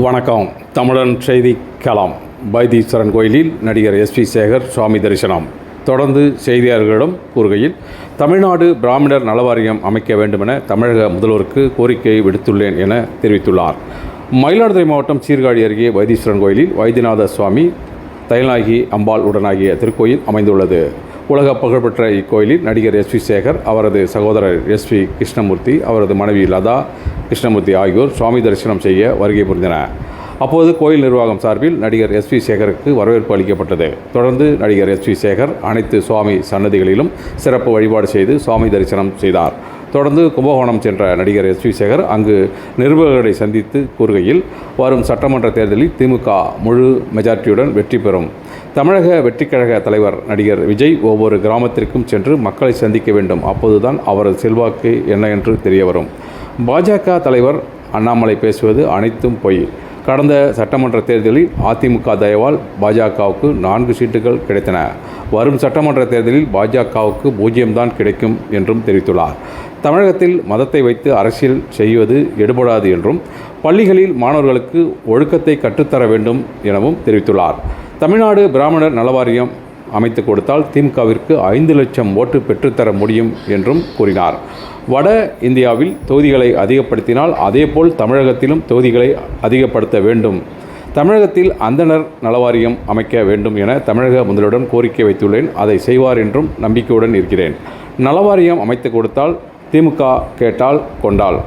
வணக்கம். தமிழன் செய்தி களம் வைத்தீஸ்வரன் கோயிலில் நடிகர் எஸ் பி சேகர் சுவாமி தரிசனம். தொடர்ந்து செய்தியாளர்களிடம் கூறுகையில் தமிழ்நாடு பிராமணர் நலவாரியம் அமைக்க வேண்டுமென தமிழக முதல்வருக்கு கோரிக்கை விடுத்துள்ளேன் என தெரிவித்துள்ளார். மயிலாடுதுறை மாவட்டம் சீர்காழி அருகே வைத்தீஸ்வரன் கோயிலில் வைத்தியநாத சுவாமி தயலாகி அம்பாள் உடனாகிய திருக்கோயில் அமைந்துள்ளது. உலக புகழ்பெற்ற இக்கோயிலில் நடிகர் எஸ் வி சேகர் அவரது சகோதரர் எஸ் வி கிருஷ்ணமூர்த்தி அவரது மனைவி லதா கிருஷ்ணமூர்த்தி ஆகியோர் சுவாமி தரிசனம் செய்ய வருகை புரிந்தனர். அப்போது கோயில் நிர்வாகம் சார்பில் நடிகர் எஸ் வி சேகருக்கு வரவேற்பு அளிக்கப்பட்டது. தொடர்ந்து நடிகர் எஸ் வி சேகர் அனைத்து சுவாமி சன்னதிகளிலும் சிறப்பு வழிபாடு செய்து சுவாமி தரிசனம் செய்தார். தொடர்ந்து கும்பகோணம் சென்ற நடிகர் எஸ் வி சேகர் அங்கு நிருபர்களை சந்தித்து கூறுகையில் வரும் சட்டமன்ற தேர்தலில் திமுக முழு மெஜாரிட்டியுடன் வெற்றி பெறும். தமிழக வெற்றிக்கழக தலைவர் நடிகர் விஜய் ஒவ்வொரு கிராமத்திற்கும் சென்று மக்களை சந்திக்க வேண்டும். அப்போதுதான் அவரது செல்வாக்கு என்ன என்று தெரிய வரும். பாஜக தலைவர் அண்ணாமலை பேசுவது அனைத்தும் பொய். கடந்த சட்டமன்ற தேர்தலில் அதிமுக தயவால் பாஜகவுக்கு நான்கு சீட்டுகள் கிடைத்தன. வரும் சட்டமன்ற தேர்தலில் பாஜகவுக்கு பூஜ்ஜியம்தான் கிடைக்கும் என்றும் தெரிவித்துள்ளார். தமிழகத்தில் மதத்தை வைத்து அரசியல் செய்வது எடுபடாது என்றும் பள்ளிகளில் மாணவர்களுக்கு ஒழுக்கத்தை கற்றுத்தர வேண்டும் எனவும் தெரிவித்துள்ளார். தமிழ்நாடு பிராமணர் நலவாரியம் அமைத்து கொடுத்தால் திமுகவிற்கு ஐந்து லட்சம் ஓட்டு பெற்றுத்தர முடியும் என்றும் கூறினார். வட இந்தியாவில் தொகுதிகளை அதிகப்படுத்தினால் அதேபோல் தமிழகத்திலும் தொகுதிகளை அதிகப்படுத்த வேண்டும். தமிழகத்தில் அந்தனர் நலவாரியம் அமைக்க வேண்டும் என தமிழக முதலிடம் கோரிக்கை வைத்துள்ளேன். அதை செய்வார் என்றும் நம்பிக்கையுடன் இருக்கிறேன். நலவாரியம் அமைத்து கொடுத்தால் திமுக கேட்டால் கொண்டால்.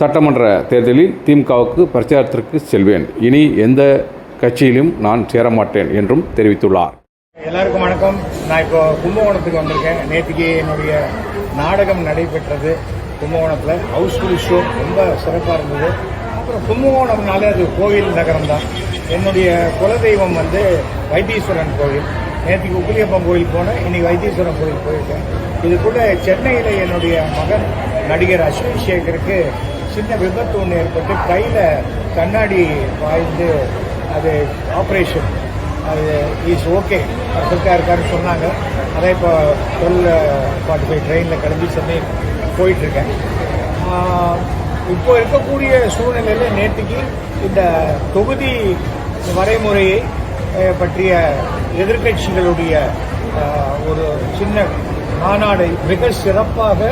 சட்டமன்ற தேர்தலில் திமுகவுக்கு பிரச்சாரத்திற்கு செல்வேன். இனி எந்த கட்சியிலும் நான் சேரமாட்டேன் என்றும் தெரிவித்துள்ளார். எல்லாருக்கும் வணக்கம். நான் இப்போ கும்பகோணத்துக்கு வந்திருக்கேன். நேற்றுக்கு என்னுடைய நாடகம் நடைபெற்றது கும்பகோணத்தில். ஹவுஸ்ஃபுல் ஷோ ரொம்ப சிறப்பாக இருந்தது. அப்புறம் கும்பகோணம்னாலே அது கோவில் நகரம் தான். என்னுடைய குலதெய்வம் வந்து வைத்தீஸ்வரன் கோவில். நேற்றுக்கு உப்பிலியப்பன் கோயில் போனேன். இன்னைக்கு வைத்தீஸ்வரன் கோயில் போயிருக்கேன். இது கூட சென்னையில் என்னுடைய மகன் நடிகர் அஸ்வின் சேகருக்கு சின்ன விபத்து ஒன்று ஏற்பட்டு கையில் கண்ணாடி வாய்ந்து அது ஆப்ரேஷன் இஸ் ஓகே பர்ஃபெக்டாக இருக்காருன்னு சொன்னாங்க. அதான் இப்போ டுவெல் ஃபார்ட்டி ஃபைவ் ட்ரெயினில் கிளம்பி சென்னை போயிட்டுருக்கேன். இப்போ இருக்கக்கூடிய சூழ்நிலையில் நேற்றுக்கு இந்த தொகுதி வரைமுறையை பற்றிய எதிர்க்கட்சிகளுடைய ஒரு சின்ன மாநாடை மிக சிறப்பாக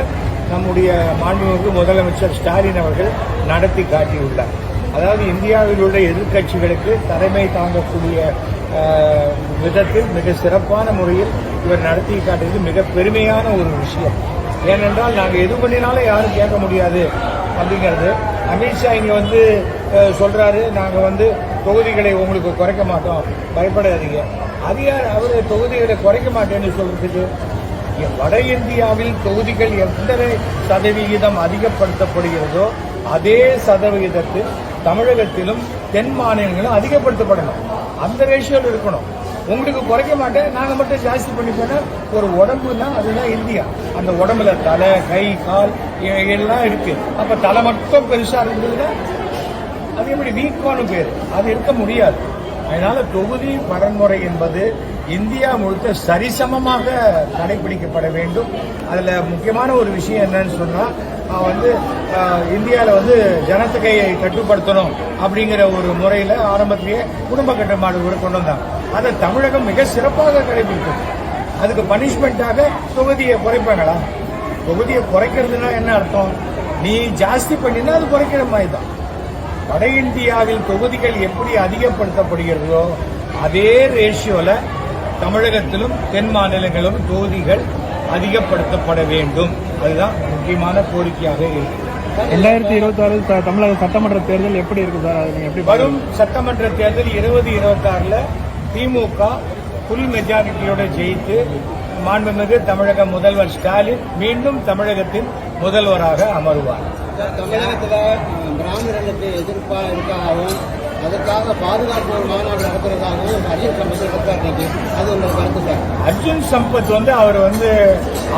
நம்முடைய மாண்புமிகு முதலமைச்சர் ஸ்டாலின் அவர்கள் நடத்தி காட்டியுள்ளார். அதாவது இந்தியாவில் உள்ள எதிர்க்கட்சிகளுக்கு தலைமை தாங்கக்கூடிய விதத்தில் மிக சிறப்பான முறையில் இவர் நடத்தி காட்டியது மிக பெருமையான ஒரு விஷயம். ஏனென்றால் நாங்கள் எது பண்ணினாலும் யாரும் கேட்க முடியாது அப்படிங்கிறது. அமித்ஷா இங்கே வந்து சொல்கிறாரு சொல்றாரு நாங்கள் வந்து தொகுதிகளை உங்களுக்கு குறைக்க மாட்டோம். பயப்படாதீங்க. அது யார்? அவர் தொகுதிகளை குறைக்க மாட்டேன்னு சொல்றதுக்கு வட இந்தியாவில் தொகுதிகள் எத்தனை சதவிகிதம் அதிகப்படுத்தப்படுகிறதோ அதே சதவிகிதத்தில் தமிழகத்திலும் தென் மாநிலங்களும் அதிகப்படுத்தப்படணும். அந்த ரேஷியோவில் இருக்கணும். உங்களுக்கு குறைக்க மாட்டேன். நாங்கள் மட்டும் ஜாஸ்தி பண்ணிப்போனா ஒரு உடம்புனா அதுதான் இந்தியா. அந்த உடம்புல தலை கை கால் எல்லாம் இருக்கு. அப்போ தலை மட்டும் பெருசாக இருந்ததுன்னா அது எப்படி வீக்கான பேர். அது இருக்க முடியாது. அதனால தொகுதி வரன்முறை என்பது இந்தியா முழுக்க சரிசமமாக கடைபிடிக்கப்பட வேண்டும். அதில் முக்கியமான ஒரு விஷயம் என்னன்னு சொன்னால் வந்து இந்தியாவில் வந்து ஜனத்தொகையை கட்டுப்படுத்தணும் அப்படிங்கிற ஒரு முறையில் ஆரம்பத்திலேயே குடும்ப கட்டுப்பாடு கூட கொண்டு வந்தாங்க அதை தமிழகம் மிக சிறப்பாக கடைபிடிக்கும் அதுக்கு பனிஷ்மெண்ட்டாக தொகுதியை குறைப்பாங்களா? தொகுதியை குறைக்கிறதுனா என்ன அர்த்தம்? நீ ஜாஸ்தி பண்ணினா அது குறைக்கிற மாதிரி தான். வட இந்தியாவில் தொகுதிகள் எப்படி அதிகப்படுத்தப்படுகிறதோ அதே ரேஷியோவில் தமிழகத்திலும் தென் மாநிலங்களிலும் தொகுதிகள் அதிகப்படுத்தப்பட வேண்டும். அதுதான் முக்கியமான கோரிக்கையாக இருக்கு. ரெண்டாயிரத்தி இருபத்தி ஆறு தமிழக சட்டமன்ற தேர்தல் எப்படி இருக்கு சார்? அதை நீங்க எப்படி வரும் சட்டமன்ற தேர்தல் இருபது இருபத்தாறுல திமுக புல் மெஜாரிட்டியோட ஜெயித்து மாண்புமிகு தமிழக முதல்வர் ஸ்டாலின் மீண்டும் தமிழகத்தின் முதல்வராக அமருவார். தமிழகத்துல பிராமணர்களுக்கு எதிர்ப்பா இருக்காகவும் அதற்காக பாதுகாப்பு ஒரு மாநாடு நடத்துறதாகவும் அர்ஜுன் சம்பத் இருக்காரு அது உங்க கருத்து சார். அர்ஜுன் சம்பத் வந்து அவர் வந்து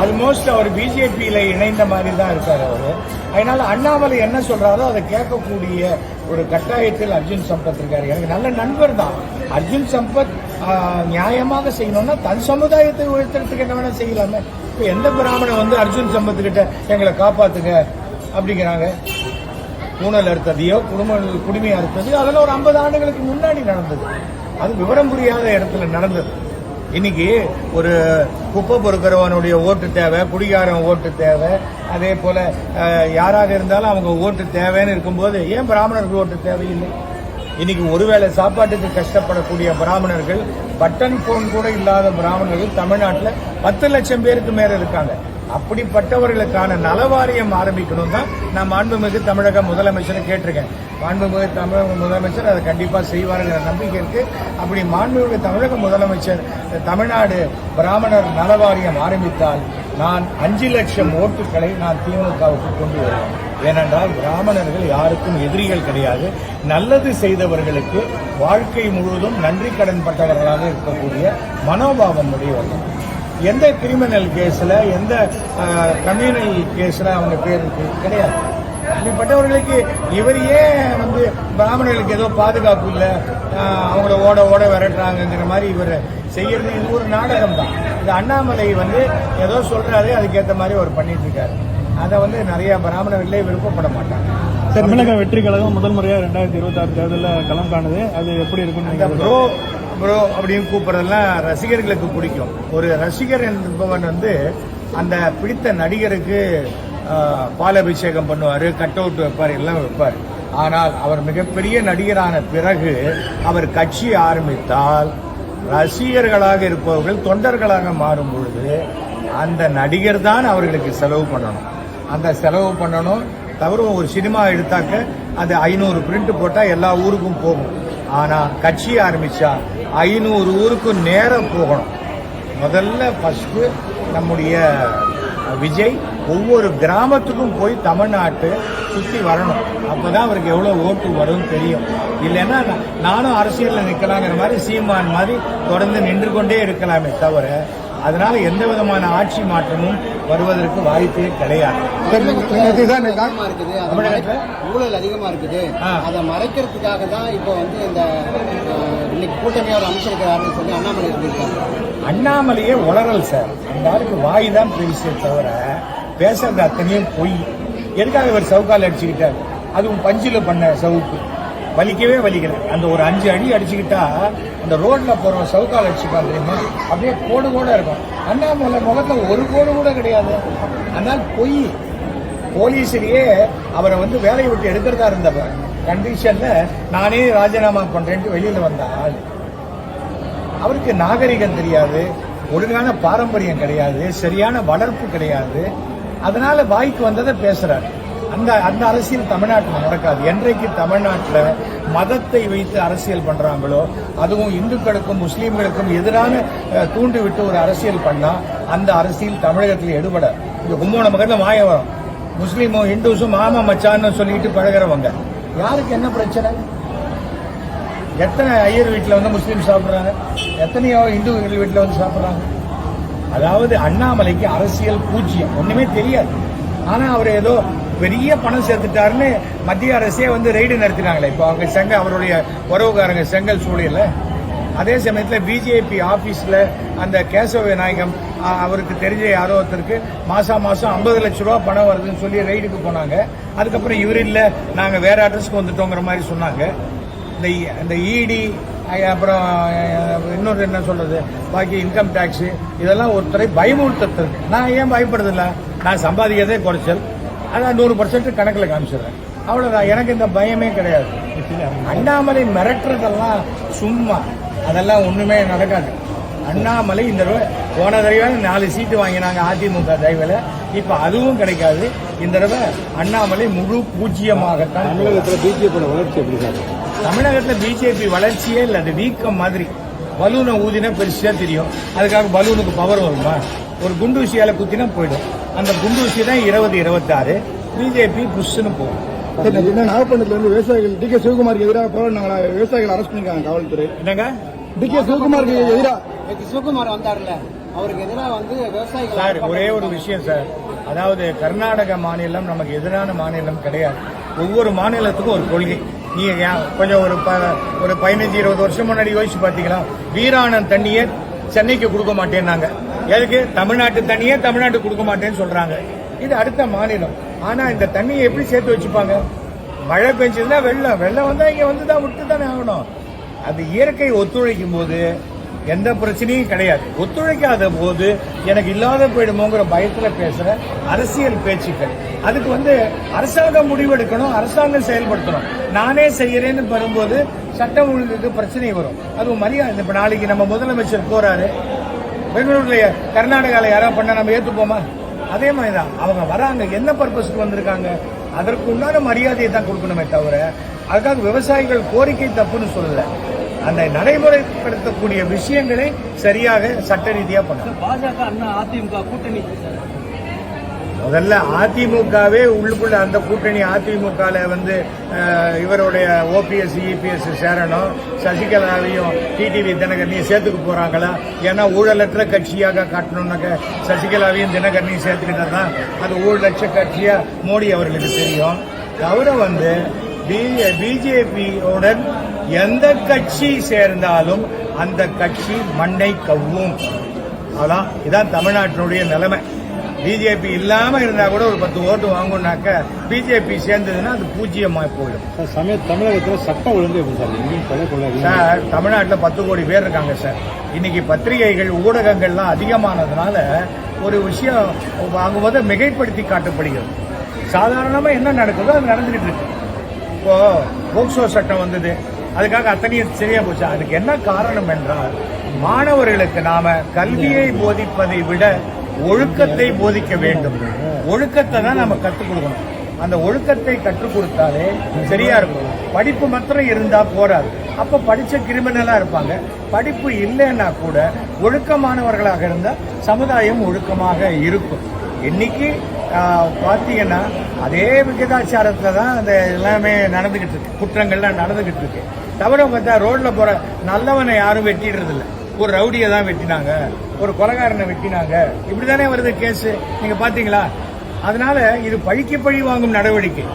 ஆல்மோஸ்ட் அவர் பிஜேபியில இணைந்த மாதிரி தான் இருக்காரு அவர். அதனால அண்ணாமலை என்ன சொல்றாரோ அதை கேட்கக்கூடிய ஒரு கட்டாயத்தில் அர்ஜுன் சம்பத் இருக்காரு. எனக்கு நல்ல நண்பர் தான். அர்ஜுன் சம்பத் நியாயமாக செய்யணும்னா தன் சமுதாயத்தை உயர்த்துறதுக்கு என்ன வேணா செய்யலாமே. இப்ப எந்த பிராமணன் வந்து அர்ஜுன் சம்பத் கிட்ட எங்களை காப்பாத்துங்க அப்படிங்கிறாங்க? ஊழல் அறுத்ததையோ குடும்ப குடிமை அறுத்தது அதெல்லாம் ஒரு ஐம்பது ஆண்டுகளுக்கு முன்னாடி நடந்தது. அது விவரம் புரியாத இடத்துல நடந்தது. இன்னைக்கு ஒரு குப்பை பொறுக்கிறவனுடைய ஓட்டு தேவை குடிகாரன் ஓட்டு தேவை அதே போல யாராக இருந்தாலும் அவங்க ஓட்டு தேவைன்னு இருக்கும்போது ஏன் பிராமணர்கள் ஓட்டு தேவையில்லை? இன்னைக்கு ஒருவேளை சாப்பாட்டுக்கு கஷ்டப்படக்கூடிய பிராமணர்கள் பட்டன் போன் கூட இல்லாத பிராமணர்கள் தமிழ்நாட்டில் பத்து லட்சம் பேருக்கு மேல இருக்காங்க. அப்படிப்பட்டவர்களுக்கான நலவாரியம் ஆரம்பிக்கணும் தான் நான் மாண்புமிகு தமிழக முதலமைச்சரை கேட்டிருக்கேன். மாண்புமிகு தமிழக முதலமைச்சர் அதை கண்டிப்பாக செய்வாருங்கிற நம்பிக்கை இருக்கு. அப்படி மாண்புமிகு தமிழக முதலமைச்சர் தமிழ்நாடு பிராமணர் நலவாரியம் ஆரம்பித்தால் நான் அஞ்சு லட்சம் ஓட்டுகளை நான் திமுகவுக்கு கொண்டு வருவேன். ஏனென்றால் பிராமணர்கள் யாருக்கும் எதிரிகள் கிடையாது. நல்லது செய்தவர்களுக்கு வாழ்க்கை முழுவதும் நன்றி கடன் பட்டவர்களாக இருக்கக்கூடிய மனோபாவம் உடையவர்கள். எந்த கிரிமினல் கேஸ்ல எந்த கம்யூனல் கேஸ்ல அவங்க பேர் கிடையாது. இப்படிப்பட்டவர்களுக்கு இவர் ஏன் வந்து பிராமணர்களுக்கு ஏதோ பாதுகாப்பு இல்லை? அவங்கள ஓட ஓட விரட்டுறாங்கங்கிற மாதிரி இவர் செய்யறது இது ஒரு நாடகம் தான் இந்த அண்ணாமலை வந்து ஏதோ சொல்றாரு அதுக்கேற்ற மாதிரி அவர் பண்ணிட்டு இருக்காரு அதை வந்து நிறைய பிராமணர்களே விருப்பப்பட மாட்டாங்க. தமிழக வெற்றி கழகம் முதல் முறையா ரெண்டாயிரத்தி இருபத்தி ஆறு தேர்தலில் களம் காணுது. அது எப்படி நீங்க ப்ரோ ப்ரோ அப்படின்னு கூப்பிட்றதுலாம் ரசிகர்களுக்கு பிடிக்கும். ஒரு ரசிகர் என்பவன் வந்து அந்த பிடித்த நடிகருக்கு ஆஹ், பாலாபிஷேகம் பண்ணுவார் கட் அவுட் வைப்பார் எல்லாம் வைப்பார். ஆனால் அவர் மிகப்பெரிய நடிகரான பிறகு அவர் கட்சி ஆரம்பித்தால் ரசிகர்களாக இருப்பவர்கள் தொண்டர்களாக மாறும் பொழுது அந்த நடிகர் தான் அவர்களுக்கு செலவு பண்ணணும். அந்த செலவு பண்ணணும். தவிர ஒரு சினிமா எடுத்தாக்க அது ஐநூறு பிரிண்ட் போட்டால் எல்லா ஊருக்கும் போகும். ஆனால் கட்சி ஆரம்பித்தா ஐநூறு ஊருக்கு நேரம் போகணும். முதல்ல ஃபஸ்ட்டு நம்முடைய விஜய் ஒவ்வொரு கிராமத்துக்கும் போய் தமிழ்நாட்டு சுற்றி வரணும். அப்போ தான் அவருக்கு எவ்வளோ ஓட்டு வரும்னு தெரியும். இல்லைன்னா நானும் அரசியலில் நிற்கலாங்கிற மாதிரி சீமான் மாதிரி தொடர்ந்து நின்று கொண்டே இருக்கலாமே தவிர அதனால் எந்த விதமான ஆட்சி மாற்றமும் வருவதற்கு வாய்ப்பே கிடையாது. மறை- ஊழல் அதிகமா இருக்குது. அதை மறைக்கிறதுக்காக தான் இப்போ வந்து இந்த இன்னைக்கு கூட்டணியோட அமைச்சிருக்கிறாருன்னு சொல்லி அண்ணாமலை சொல்லியிருக்காங்க. அண்ணாமலையே உளறல் சார். அந்த ஆளுக்கு வாய் தான் பெருசே தவிர பேசுறது அத்தனையும் பொய். எதுக்காக இவர் சவுக்கால் அடிச்சுக்கிட்டார்? அதுவும் பஞ்சில பண்ண சவுக்கு. வலிக்கவே வலிக்கல. அந்த ஒரு அஞ்சு அடி அடிச்சுக்கிட்டா அந்த ரோட்ல போறோம் சவுக்கால் அடிச்சுப்பான் தெரியுமா அப்படியே கோடு கூட இருக்கும். அண்ணாமலை முகத்துல ஒரு கோடு கூட கிடையாது. ஆனால் பொய். போலீஸ்லயே அவரை வந்து வேலையை விட்டு எடுக்கிறதா இருந்த கண்டிஷன்ல நானே ராஜினாமா பண்றேன்ட்டு வெளியில வந்த ஆள் அவருக்கு நாகரிகம் தெரியாது ஒழுங்கான பாரம்பரியம் கிடையாது சரியான வளர்ப்பு கிடையாது. அதனால வாய்க்கு வந்ததை பேசுறாரு. அந்த அந்த அரசியல் தமிழ்நாட்டில் நடக்காது. என்றைக்கு தமிழ்நாட்டில் மதத்தை வைத்து அரசியல் பண்றாங்களோ அதுவும் இந்துக்களுக்கும் முஸ்லீம்களுக்கும் எதிரான தூண்டு விட்டு ஒரு அரசியல் பண்ணா அந்த அரசியல் தமிழகத்தில் எடுபட இந்த கும்போண மகத்தில் மாய வரும் முஸ்லீமும் இந்துஸும் மாமா மச்சான்னு சொல்லிட்டு பழகுறவங்க. யாருக்கு என்ன பிரச்சனை? எத்தனை ஐயர் வீட்டில் வந்து முஸ்லீம் சாப்பிட்றாங்க? எத்தனையோ இந்து வீட்டில் வந்து சாப்பிட்றாங்க? அதாவது அண்ணாமலைக்கு அரசியல் பூஜ்ஜியம். ஒன்றுமே தெரியாது. ஆனால் அவர் ஏதோ பெரிய பணம் சேர்த்துட்டாருன்னு மத்திய அரசே வந்து ரெய்டு நடத்தினாங்களே. இப்போ அவங்க செங்க அவருடைய உறவுக்காரங்க செங்கல் சூழலில் அதே சமயத்தில் பிஜேபி ஆஃபீஸில் அந்த கேசவ விநாயகம் அவருக்கு தெரிஞ்ச யாரோ ஒருத்தருக்கு மாசா மாசம் ஐம்பது லட்ச ரூபா பணம் வருதுன்னு சொல்லி ரெய்டுக்கு போனாங்க. அதுக்கப்புறம் இவர் இல்ல நாங்க வேற அட்ரஸ்க்கு வந்துட்டோங்கிற மாதிரி சொன்னாங்க. இந்த இந்த இடி அப்புறம் அஹ், இன்னொரு என்ன சொல்றது பாக்கி இன்கம் டேக்ஸ் இதெல்லாம் ஒருத்தரை பயமுறுத்துறதுக்கு நான் ஏன் பயப்படுறதில்ல? நான் சம்பாதிக்கிறதே குறைச்சல். அதான் நூறு பர்சன்ட் கணக்கில் காமிச்சிடுறேன். அவ்வளவுதான். எனக்கு இந்த பயமே கிடையாது. அண்ணாமலை மிரட்டுறதெல்லாம் சும்மா. அதெல்லாம் ஒண்ணுமே நடக்காது. அண்ணாமலை இந்த போன தடவை நாலு சீட்டு வாங்கினாங்க அதிமுக தயவுல இப்ப அதுவும் கிடைக்காது. இந்த தடவை அண்ணாமலை முழு பூஜ்ஜியமாகத்தான் தமிழகத்தில் பிஜேபியோட வளர்ச்சி எப்படி தமிழகத்துல பிஜேபி வளர்ச்சியே இல்லை. அது வீக்கம் மாதிரி. பலூனை ஊதினா பெருசா தெரியும். அதுக்காக பலூனுக்கு பவர் வருமா? ஒரு குண்டூசியால குத்தினா போயிடும். அந்த குண்டூசி தான் இருபது இருபத்தாறு. பிஜேபி புஷ்னு போகும். நாகப்பட்டினத்துல இருந்து விவசாயிகள் டி கே சிவகுமாருக்கு எதிராக போராடினாங்களா விவசாயிகள் அரெஸ்ட் பண்ணிருக்காங்க காவல்துறை. என்னங்க? டி கே சிவகுமாருக்கு எதிராக நேற்று சிவகுமார் வந்தார்ல. அவருக்கு எதிராக வந்து விவசாயிகள் சார் ஒரே ஒரு விஷயம் சார். அதாவது கர்நாடக மாநிலம் நமக்கு எதிரான மாநிலம் கிடையாது. ஒவ்வொரு மாநிலத்துக்கும் ஒரு கொள்கை. நீங்க ஏன் கொஞ்சம் ஒரு ப- ஒரு பதினஞ்சு இருபது வருஷம் முன்னாடி யோசிச்சு பார்த்தீங்களா வீராணம் தண்ணியே சென்னைக்கு கொடுக்க மாட்டேன்னாங்க. எதுக்கு? தமிழ்நாட்டு தண்ணியே தமிழ்நாட்டுக்கு கொடுக்க மாட்டேன்னு சொல்றாங்க. இது அடுத்த மாநிலம். ஆனா இந்த தண்ணியை எப்படி சேர்த்து வச்சுப்பாங்க? மழை பெஞ்சதுன்னா வெள்ளம். வெள்ளம் வந்தா இங்க வந்து தான் விட்டு தானே ஆகணும். அது இயற்கை ஒத்துழைக்கும் போது எந்த பிரச்சனையும் கிடையாது. ஒத்துழைக்காத போது எனக்கு இல்லாத போயிடுமோங்கிற பயத்துல பேசுற அரசியல் பேச்சுக்கள். அதுக்கு வந்து அரசாங்கம் முடிவெடுக்கணும் அரசாங்கம் செயல்படுத்தணும். நானே செய்யறேன்னு வரும்போது சட்டம் ஒழுங்குக்கு பிரச்சனை வரும். அது மரியாதை. இப்ப நாளைக்கு நம்ம முதலமைச்சர் போறாரு. பெங்களூர்ல கர்நாடகால யாராவது பண்ண நம்ம ஏத்துப்போமா? அதே மாதிரி தான் அவங்க வராங்க. என்ன பர்பஸ்க்கு வந்திருக்காங்க? அதற்கு உண்டான மரியாதையை தான் கொடுக்கணுமே தவிர அதுக்காக விவசாயிகள் கோரிக்கை தப்புன்னு சொல்லல. அந்த நடைமுறைப்படுத்தக்கூடிய விஷயங்களை சரியாக சட்ட ரீதியா பண்ணணும் பாஜக அண்ணா அதிமுக கூட்டணி. முதல்ல அதிமுகவே உள்ளுக்குள்ள அந்த கூட்டணி அதிமுகல வந்து இவருடைய ஓபிஎஸ் இபிஎஸ் சேரணும். சசிகலாவையும் டிடிவி தினகரனையும் சேர்த்துக்க போறாங்களா? ஏன்னா ஊழலற்ற கட்சியாக காட்டணும்னாக்க சசிகலாவையும் தினகரனையும் சேர்த்துக்கிட்டா தான் அது ஊழலற்ற கட்சியா மோடி அவர்களுக்கு தெரியும். தவிர வந்து பிஜேபியுடன் எந்த கட்சி சேர்ந்தாலும் அந்த கட்சி மண்ணை கவ்வும். அதான் இதான் தமிழ்நாட்டினுடைய நிலைமை. பிஜேபி இல்லாம இருந்தா கூட ஒரு பத்து ஓட்டு வாங்குனாக்க பிஜேபி சேர்ந்ததுன்னா அது பூஜ்ஜியமா போயிடும். சமய தமிழகத்தில் சட்டம் ஒழுங்கு சார்? எங்கேயும் சார் தமிழ்நாட்டில் பத்து கோடி பேர் இருக்காங்க சார். இன்னைக்கு பத்திரிகைகள் ஊடகங்கள்லாம் அதிகமானதுனால ஒரு விஷயம் வாங்கும்போது மிகைப்படுத்தி காட்டப்படுகிறது. சாதாரணமா என்ன நடக்குதோ அது நடந்துகிட்டு இருக்கு. இப்போ போக்சோ சட்டம் வந்தது. அதுக்காக அத்தனையும் சரியா போச்சு. அதுக்கு என்ன காரணம் என்றால் மாணவர்களுக்கு நாம கல்வியை போதிப்பதை விட ஒழுக்கத்தை போதிக்க வேண்டும். ஒழுக்கத்தை தான் நம்ம கற்றுக் கொடுக்கணும். அந்த ஒழுக்கத்தை கற்றுக் கொடுத்தாலே சரியா இருக்கும். படிப்பு மாத்திரம் இருந்தா போராது அப்ப படிச்ச கிரிமினலா இருப்பாங்க. படிப்பு இல்லைன்னா கூட ஒழுக்கமானவர்களாக இருந்தா சமுதாயம் ஒழுக்கமாக இருக்கும். இன்னைக்கு பார்த்தீங்கன்னா அதே விகிதாச்சாரத்தில் தான் அந்த எல்லாமே நடந்துகிட்டு இருக்கு. குற்றங்கள்லாம் நடந்துகிட்டு இருக்கு. தவிர பார்த்தா ரோட்ல போற நல்லவனை யாரும் வெட்டிடுறதில்ல ஒரு ரவுடியை தான் வெட்டினாங்க. ஒரு கொலகாரனை வெட்டினாங்க. இப்படிதானே வருது கேஸ்? நீங்க பாத்தீங்களா? அதனால இது பழிக்கு பழி வாங்கும் நடவடிக்கை.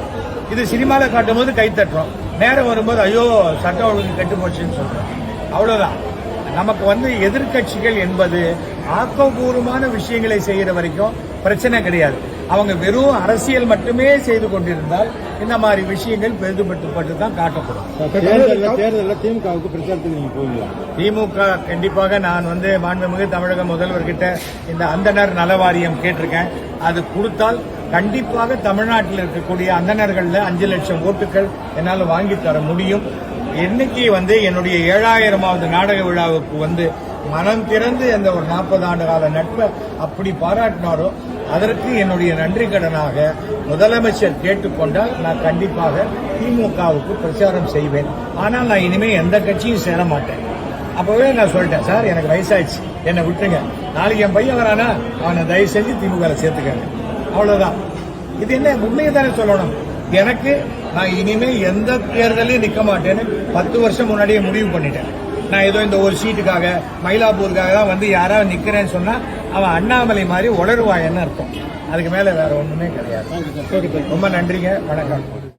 இது சினிமாவில் காட்டும் போது கை தட்டுறோம். நேரம் வரும்போது ஐயோ சட்டம் ஒழுங்கு கெட்டு போச்சுன்னு சொல்றோம். அவ்வளவுதான். நமக்கு வந்து எதிர்க்கட்சிகள் என்பது ஆக்கப்பூர்வமான விஷயங்களை செய்யற வரைக்கும் பிரச்சனை கிடையாது. அவங்க வெறும் அரசியல் மட்டுமே செய்து கொண்டிருந்தால் இந்த மாதிரி விஷயங்கள் பெரிதுபட்டுப்பட்டு தான் காட்டப்படும். தேர்தலில் திமுகவுக்கு பிரச்சாரத்துக்கு நீங்க போவீங்களா? திமுக கண்டிப்பாக நான் வந்து மாண்புமிகு தமிழக முதல்வர்கிட்ட இந்த அந்தனர் நலவாரியம் கேட்டிருக்கேன். அது கொடுத்தால் கண்டிப்பாக தமிழ்நாட்டில் இருக்கக்கூடிய அந்தணர்கள்ல அஞ்சு லட்சம் ஓட்டுகள் என்னால் வாங்கி தர முடியும். இன்னைக்கு வந்து என்னுடைய ஏழாயிரமாவது நாடக விழாவுக்கு வந்து மனம் திறந்து அந்த ஒரு நாற்பது ஆண்டு கால நட்பை அப்படி பாராட்டினாரோ அதற்கு என்னுடைய நன்றி கடனாக முதலமைச்சர் கேட்டுக்கொண்டால் நான் கண்டிப்பாக திமுகவுக்கு பிரச்சாரம் செய்வேன். ஆனால் நான் இனிமேல் எந்த கட்சியும் சேர மாட்டேன். அப்பவே நான் சொல்லிட்டேன் சார் எனக்கு வயசாயிடுச்சு. என்னை விட்டுருங்க. நாளைக்கு என் பையன் வரானா அவனை தயவு செஞ்சு திமுக சேர்த்துக்கங்க. அவ்வளவுதான். இது என்ன உண்மையை தானே சொல்லணும்? எனக்கு நான் இனிமே எந்த தேர்தலையும் நிற்க மாட்டேன்னு பத்து வருஷம் முன்னாடியே முடிவு பண்ணிட்டேன். நான் ஏதோ இந்த ஒரு சீட்டுக்காக மயிலாப்பூருக்காக தான் வந்து யாராவது நிக்கிறேன்னு சொன்னா அவன் அண்ணாமலை மாதிரி உளருவாயன்னு அர்த்தம்? அதுக்கு மேல வேற ஒண்ணுமே கிடையாது. ரொம்ப நன்றிங்க. வணக்கம்.